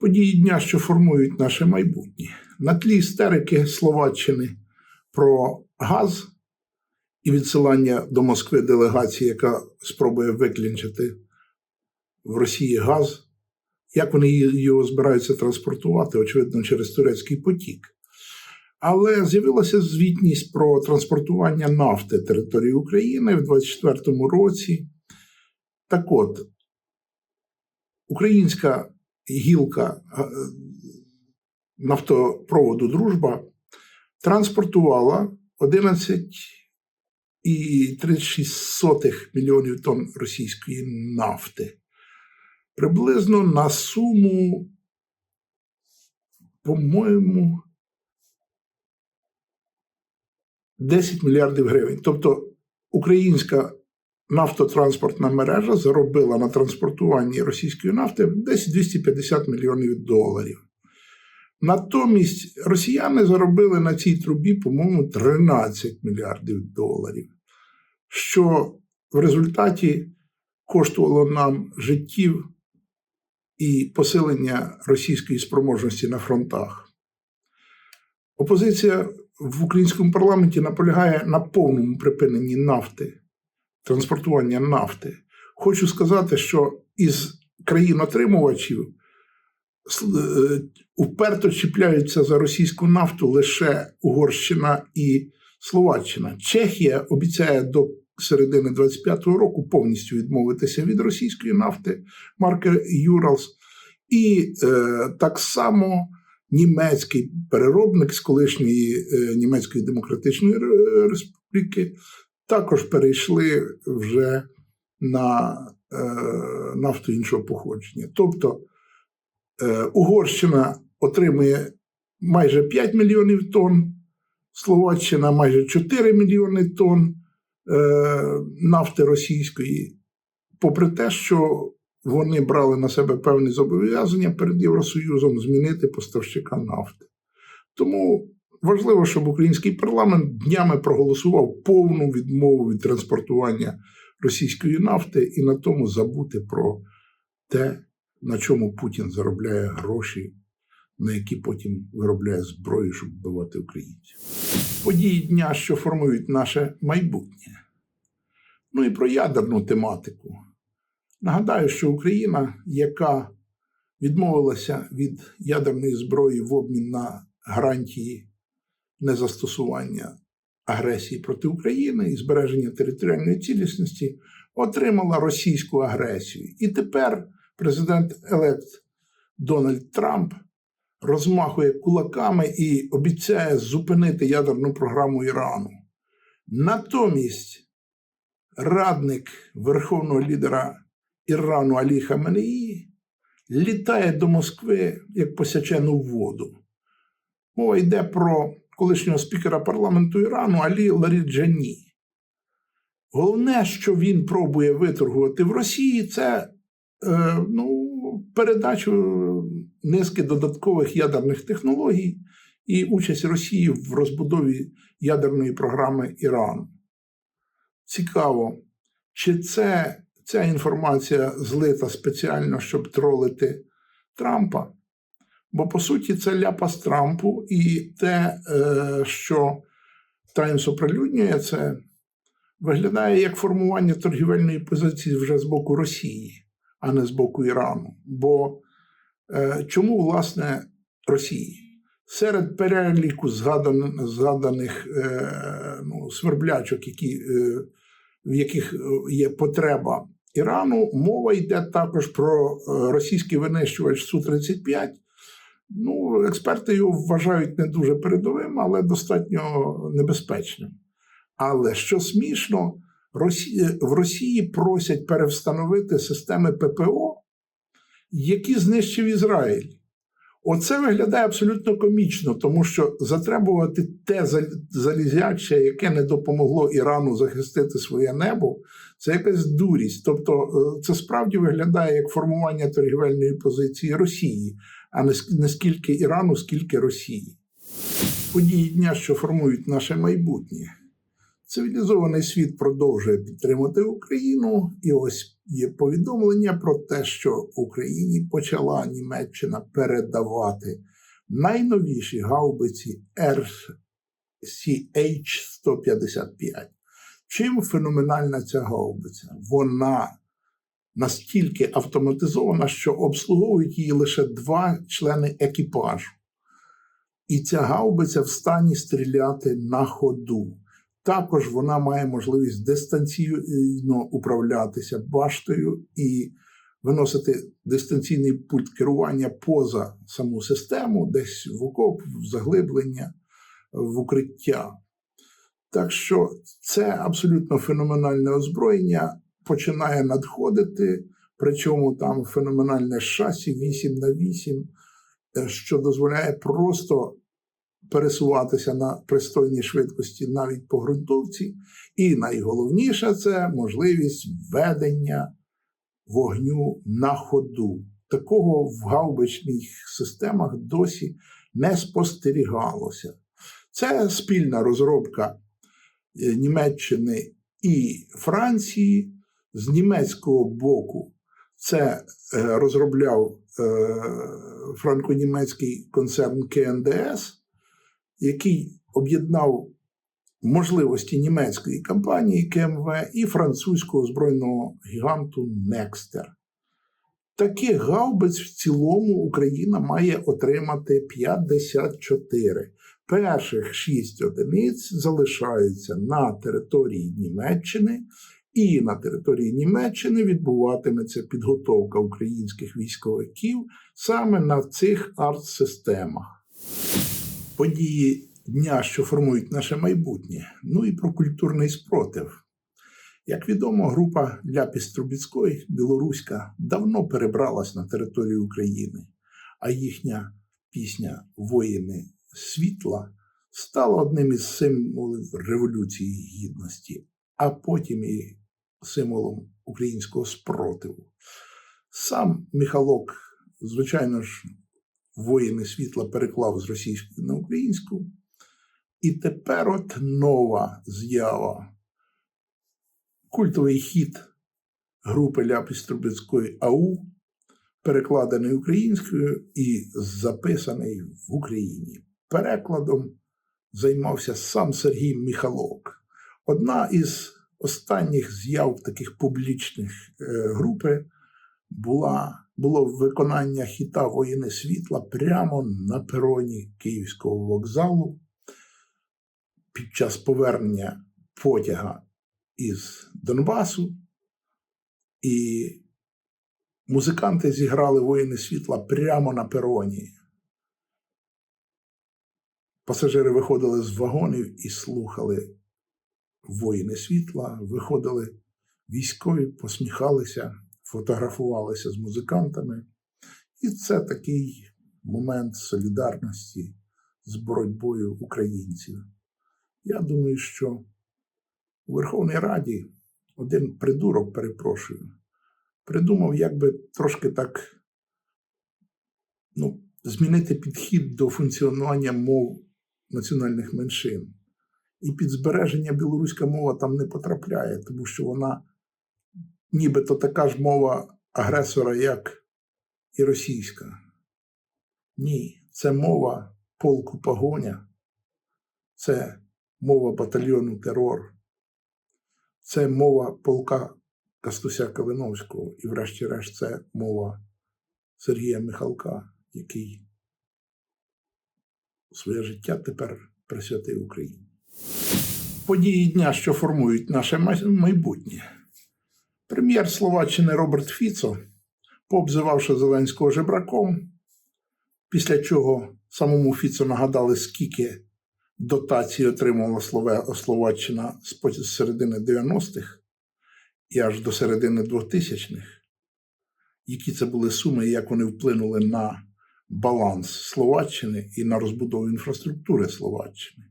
Події дня, що формують наше майбутнє. На тлі істерики Словаччини про газ і відсилання до Москви делегації, яка спробує виклінчити в Росії газ. Як вони його збираються транспортувати, очевидно, через турецький потік. Але з'явилася звітність про транспортування нафти території України в 2024 році. Так от, українська гілка е, нафтопроводу Дружба транспортувала 11,36 мільйонів тонн російської нафти. Приблизно на суму, по-моєму, 10 мільярдів гривень. Тобто українська нафтотранспортна мережа заробила на транспортуванні російської нафти десь 250 мільйонів доларів. Натомість росіяни заробили на цій трубі, по-моєму, 13 мільярдів доларів, що в результаті коштувало нам життів і посилення російської спроможності на фронтах. Опозиція в українському парламенті наполягає на повному припиненні нафти транспортування нафти. Хочу сказати, що із країн-отримувачів е, уперто чіпляються за російську нафту лише Угорщина і Словаччина. Чехія обіцяє до середини 25-го року повністю відмовитися від російської нафти марки Юралс. І е, так само німецький переробник з колишньої е, Німецької Демократичної Республіки також перейшли вже на е, нафту іншого походження. Тобто е, Угорщина отримує майже 5 мільйонів тонн, Словаччина майже 4 мільйони тонн нафти російської, попри те, що вони брали на себе певні зобов'язання перед Євросоюзом змінити поставщика нафти. Тому важливо, щоб український парламент днями проголосував повну відмову від транспортування російської нафти і на тому забути про те, на чому Путін заробляє гроші, на які потім виробляє зброю, щоб вбивати українців. Події дня, що формують наше майбутнє. Ну і про ядерну тематику. Нагадаю, що Україна, яка відмовилася від ядерної зброї в обмін на гарантії незастосування агресії проти України і збереження територіальної цілісності, отримала російську агресію. І тепер президент елект Дональд Трамп розмахує кулаками і обіцяє зупинити ядерну програму Ірану. Натомість радник верховного лідера Ірану Алі Хаменеї літає до Москви як посячену воду. Мова йде про колишнього спікера парламенту Ірану Алі Ларіджані. Головне, що він пробує виторгувати в Росії, це е, ну, передачу низки додаткових ядерних технологій і участь Росії в розбудові ядерної програми Ірану. Цікаво, чи це ця інформація злита спеціально, щоб тролити Трампа? Бо по суті це ляпас Трампу, і те, е, що Таймс оприлюднює це, виглядає як формування торгівельної позиції вже з боку Росії, а не з боку Ірану. Бо е, чому, власне, Росії? Серед переліку згадан, згаданих е, ну, сверблячок, які, в яких є потреба Ірану, мова йде також про е, російський винищувач Су-35. Ну, експерти його вважають не дуже передовим, але достатньо небезпечним. Але що смішно, Росі... в Росії просять перевстановити системи ППО, які знищив Ізраїль. Оце виглядає абсолютно комічно, тому що затребувати те зал- залізяче, яке не допомогло Ірану захистити своє небо, це якась дурість. Тобто, е, це справді виглядає як формування торгівельної позиції Росії, а не ск- не скільки Ірану, скільки Росії. події дня, що формують наше майбутнє. Цивілізований світ продовжує підтримати Україну, і ось є повідомлення про те, що Україні почала Німеччина передавати найновіші гаубиці RCH-155. Чим феноменальна ця гаубиця? Вона настільки автоматизована, що обслуговують її лише два члени екіпажу. І ця гаубиця в стані стріляти на ходу. Також вона має можливість дистанційно управлятися баштою і виносити дистанційний пульт керування поза саму систему, десь в окоп, в заглиблення, в укриття. Так що це абсолютно феноменальне озброєння починає надходити, причому там феноменальне шасі 8 на 8 е, що дозволяє просто пересуватися на пристойній швидкості навіть по ґрунтовці. І найголовніше це можливість ведення вогню на ходу. Такого в гаубичних системах досі не спостерігалося. Це спільна розробка Німеччини і Франції. З німецького боку це е, розробляв е, франко-німецький концерн КНДС, який об'єднав можливості німецької компанії КМВ і французького збройного гіганту Некстер. Таких гаубиць в цілому Україна має отримати 54. Перших шість одиниць залишаються на території Німеччини, і на території Німеччини відбуватиметься підготовка українських військовиків саме на цих арт-системах. Події дня, що формують наше майбутнє, ну і про культурний спротив. Як відомо, група Ляпіс Трубіцької, білоруська, давно перебралась на територію України, а їхня пісня Воїни світла стала одним із символів Революції Гідності, а потім і символом українського спротиву. Сам Міхалок, звичайно ж, воїни світла переклав з російської на українську. І тепер от нова з'ява. Культовий хіт групи Ляпіс Трубецької АУ, перекладений українською і записаний в Україні. Перекладом займався сам Сергій Міхалок. Одна із останніх з'яв таких публічних е, групи була, було виконання хіта Воїни світла прямо на пероні Київського вокзалу під час повернення потяга із Донбасу. І музиканти зіграли воїни світла прямо на пероні. Пасажири виходили з вагонів і слухали воїни світла, виходили військові, посміхалися, фотографувалися з музикантами. І це такий момент солідарності з боротьбою українців. Я думаю, що у Верховній Раді один придурок, перепрошую, придумав, як би трошки так ну, змінити підхід до функціонування мов національних меншин. І під збереження білоруська мова там не потрапляє, тому що вона нібито така ж мова агресора, як і російська. Ні, це мова полку погоня, це мова батальйону терор, це мова полка Кастуся Калиновського, і, врешті-решт, це мова Сергія Михалка, який своє життя тепер присвятив Україні. Події дня, що формують наше майбутнє. Прем'єр Словаччини Роберт Фіцо, пообзивавши Зеленського жебраком, після чого самому Фіцо нагадали, скільки дотацій отримала Словаччина з середини 90-х і аж до середини 2000-х, які це були суми і як вони вплинули на баланс Словаччини і на розбудову інфраструктури Словаччини.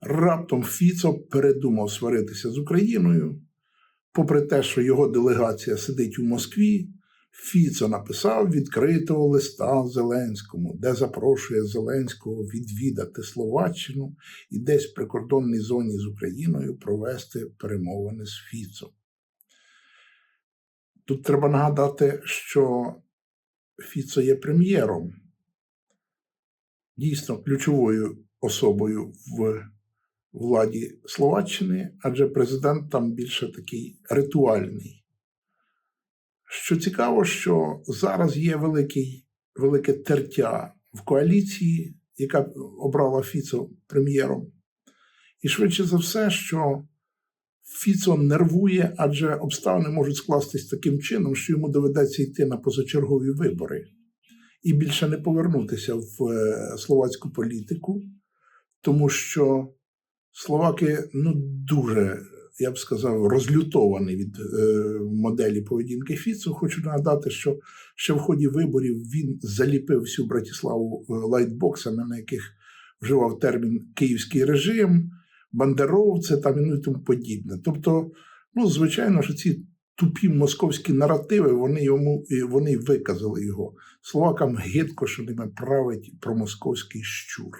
Раптом Фіцо передумав сваритися з Україною, попри те, що його делегація сидить у Москві, Фіцо написав відкритого листа Зеленському, де запрошує Зеленського відвідати Словаччину і десь в прикордонній зоні з Україною провести перемовини з Фіцом. Тут треба нагадати, що Фіцо є прем'єром, дійсно ключовою особою в владі Словаччини, адже президент там більше такий ритуальний. Що цікаво, що зараз є великий, велике тертя в коаліції, яка обрала Фіцо прем'єром. І швидше за все, що Фіцо нервує, адже обставини можуть скластись таким чином, що йому доведеться йти на позачергові вибори і більше не повернутися в е, словацьку політику, тому що словаки ну, дуже, я б сказав, розлютовані від е, моделі поведінки Фіцо. Хочу нагадати, що ще в ході виборів він заліпив всю Братіславу е, лайтбоксами, на яких вживав термін київський режим, бандеровці там і ну, тому подібне. Тобто, ну, звичайно, що ці тупі московські наративи, вони йому вони виказали його. Словакам гидко, що ними править промосковський щур.